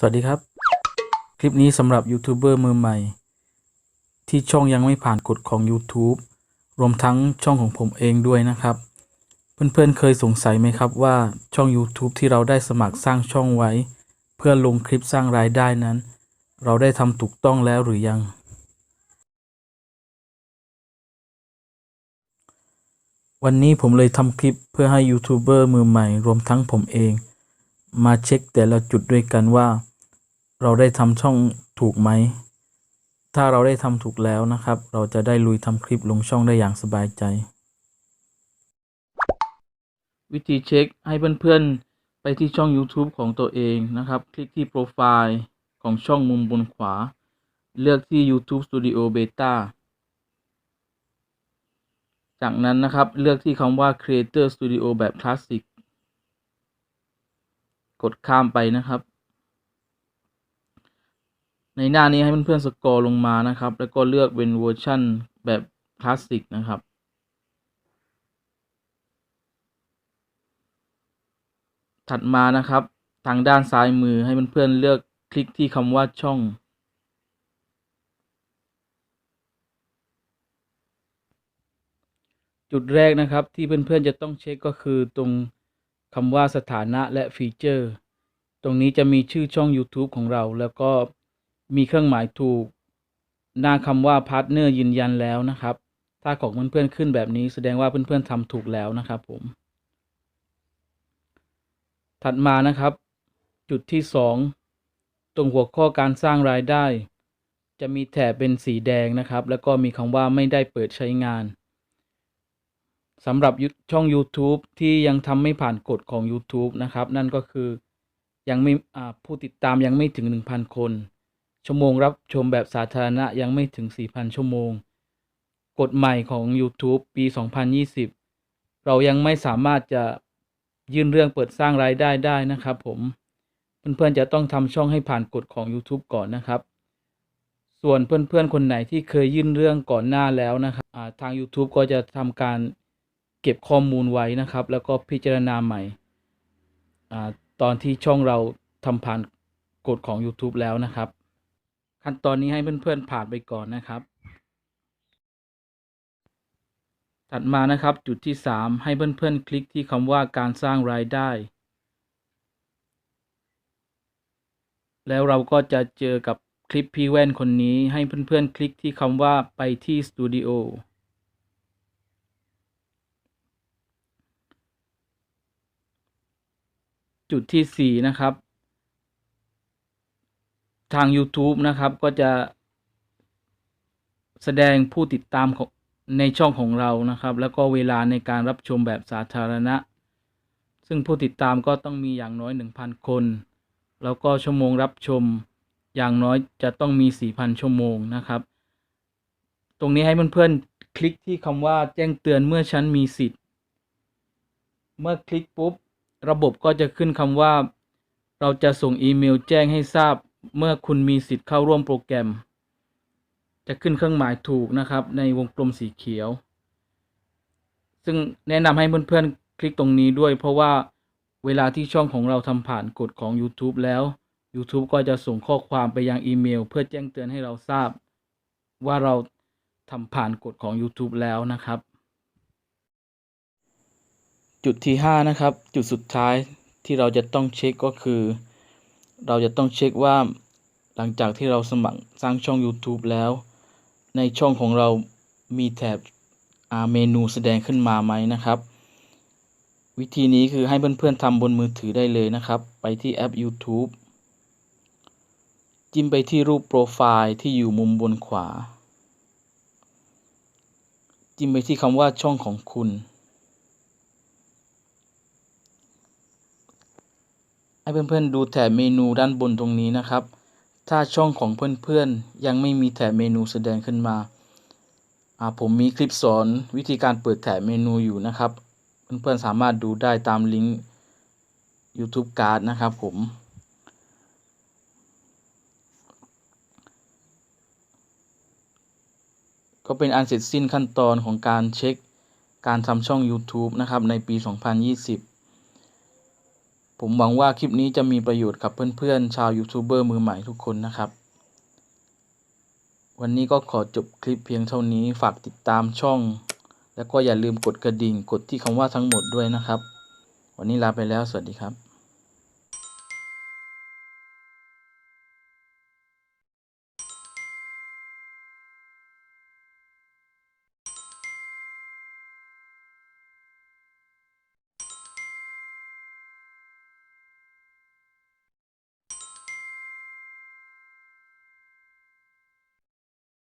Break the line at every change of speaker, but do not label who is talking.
สวัสดีครับ คลิปนี้สำหรับยูทูบเบอร์มือใหม่ ที่ช่องยังไม่ผ่านกฎของ YouTube รวมทั้งช่องของผมเองด้วยนะครับ เพื่อนๆเคยสงสัยไหมครับว่าช่อง YouTube ที่เราได้สมัครสร้างช่องไว้ เพื่อลงคลิปสร้างรายได้นั้น เราได้ทำถูกต้องแล้วหรือยัง วันนี้ผมเลยทำคลิปเพื่อให้ยูทูบเบอร์มือใหม่ รวมทั้งผมเองมาเช็คแต่ละจุดด้วยกันว่า เราได้ทำช่องถูกไหม ถ้าเราได้ทำถูกแล้วนะครับ เราจะได้ลุยทำคลิปลงช่องได้อย่างสบายใจ วิธีเช็คให้เพื่อนๆ ไปที่ช่อง YouTube ของตัวเองนะครับ คลิกที่โปรไฟล์ของช่องมุมบนขวา เลือกที่ YouTube Studio Beta จากนั้นนะครับเลือกที่คำว่า Creator Studio แบบคลาสสิก กดข้ามไปนะครับ ในหน้านี้ให้เพื่อนๆสกอร์ลงมานะครับ แล้วก็เลือกเป็นเวอร์ชันแบบคลาสสิกนะครับถัดมานะครับ ทางด้านซ้ายมือให้เพื่อนๆเลือกคลิกที่คำว่าช่อง จุดแรกนะครับที่เพื่อนๆจะต้องเช็คก็คือตรงคำว่าสถานะและฟีเจอร์ ตรงนี้จะมีชื่อช่อง YouTube ของเราแล้วก็ มีเครื่องหมายถูก หน้าคำว่าพาร์ทเนอร์ยืนยันแล้วนะครับ ถ้าของเพื่อนๆขึ้นแบบนี้แสดงว่าเพื่อนๆทำถูกแล้วนะครับผม ถัดมานะครับ จุดที่ 2 ตรงหัวข้อการสร้างรายได้ จะมีแถบเป็นสีแดงนะครับ แล้วก็มีคำว่าไม่ได้เปิดใช้งานสำหรับช่อง YouTube ที่ยังทำไม่ผ่านกฎของ YouTube นะครับ นั่นก็คือยังไม่ผู้ติดตามยังไม่ถึง 1,000 คน ชั่วโมงรับชมแบบสาธารณะยังไม่ถึง 4,000 ชั่วโมง กฎใหม่ของ YouTube ปี 2020 เรายังไม่สามารถจะยื่นเรื่องเปิดสร้างรายได้ได้นะครับผมเพื่อนๆจะต้องทำช่องให้ผ่านกฎของ YouTube ก่อนนะครับ ส่วนเพื่อนๆคนไหนที่เคยยื่นเรื่องก่อนหน้าแล้วนะครับทาง YouTube ก็จะทำการเก็บข้อมูลไว้นะครับ แล้วก็พิจารณาใหม่อตอนที่ช่องเราทำผ่านกฎของ YouTube แล้วนะครับ ขั้นตอนนี้ให้เพื่อนๆผ่านไปก่อนนะครับ ถัดมานะครับจุดที่ 3 ให้เพื่อนๆคลิกที่คำว่าการสร้างรายได้ แล้วเราก็จะเจอกับคลิปพี่แว่นคนนี้ให้เพื่อนๆคลิกที่คำว่าไปที่สตูดิโอจุดที่ 4 นะครับ ทาง YouTube นะครับ ก็จะแสดงผู้ติดตามของในช่องของเรานะครับ แล้วก็เวลาในการรับชมแบบสาธารณะ ซึ่งผู้ติดตามก็ต้องมีอย่างน้อย 1,000 คน แล้วก็ชั่วโมงรับชมอย่างน้อยจะต้องมี 4,000 ชั่วโมงนะครับ ตรงนี้ให้เพื่อนๆคลิกที่คำว่าแจ้งเตือนเมื่อฉันมีสิทธิ์ เมื่อคลิกปุ๊บ ระบบก็จะขึ้นคำว่า เราจะส่งอีเมลแจ้งให้ทราบ เมื่อคุณมีสิทธิ์เข้าร่วมโปรแกรม จะขึ้นเครื่องหมายถูกนะครับ ในวงกลมสีเขียว ซึ่งแนะนำให้เพื่อนๆ คลิกตรงนี้ด้วย เพราะว่าเวลาที่ช่องของเราทำผ่านกฎของ YouTube แล้ว YouTube ก็จะส่งข้อความไปยังอีเมล เพื่อแจ้งเตือนให้เราทราบ ว่าเราทำผ่านกฎของ YouTube แล้วนะครับ จุดที่ 5 นะครับ จุดสุดท้ายที่เราจะต้องเช็คก็คือ เราจะต้องเช็คว่าหลังจากที่เราสมัครสร้างช่อง YouTube แล้ว ในช่องของเรามีแถบเมนูแสดงขึ้นมาไหมนะครับ วิธีนี้คือให้เพื่อนๆทำบนมือถือได้เลยนะครับ ไปที่แอป YouTube จิ้มไปที่รูปโปรไฟล์ที่อยู่มุมบนขวา จิ้มไปที่คำว่าช่องของคุณ ให้เพื่อนๆดูแถบเมนูด้านบนตรงนี้นะครับ ถ้าช่องของเพื่อนๆยังไม่มีแถบเมนูแสดงขึ้นมาผมมีคลิปสอนวิธีการเปิดแถบเมนูอยู่นะครับ เพื่อนๆสามารถดูได้ตามลิงก์ YouTube Card นะครับผม ก็เป็นอันเสร็จสิ้นขั้นตอนของการเช็คการทำช่อง YouTube นะครับในปี 2020 ผมหวังว่าคลิปนี้จะมีประโยชน์กับเพื่อนๆ ชาวยูทูบเบอร์มือใหม่ทุกคนนะครับ วันนี้ก็ขอจบคลิปเพียงเท่านี้ฝากติดตามช่อง แล้วก็อย่าลืมกดกระดิ่งกดที่คำว่าทั้งหมดด้วยนะครับ วันนี้ลาไปแล้วสวัสดีครับ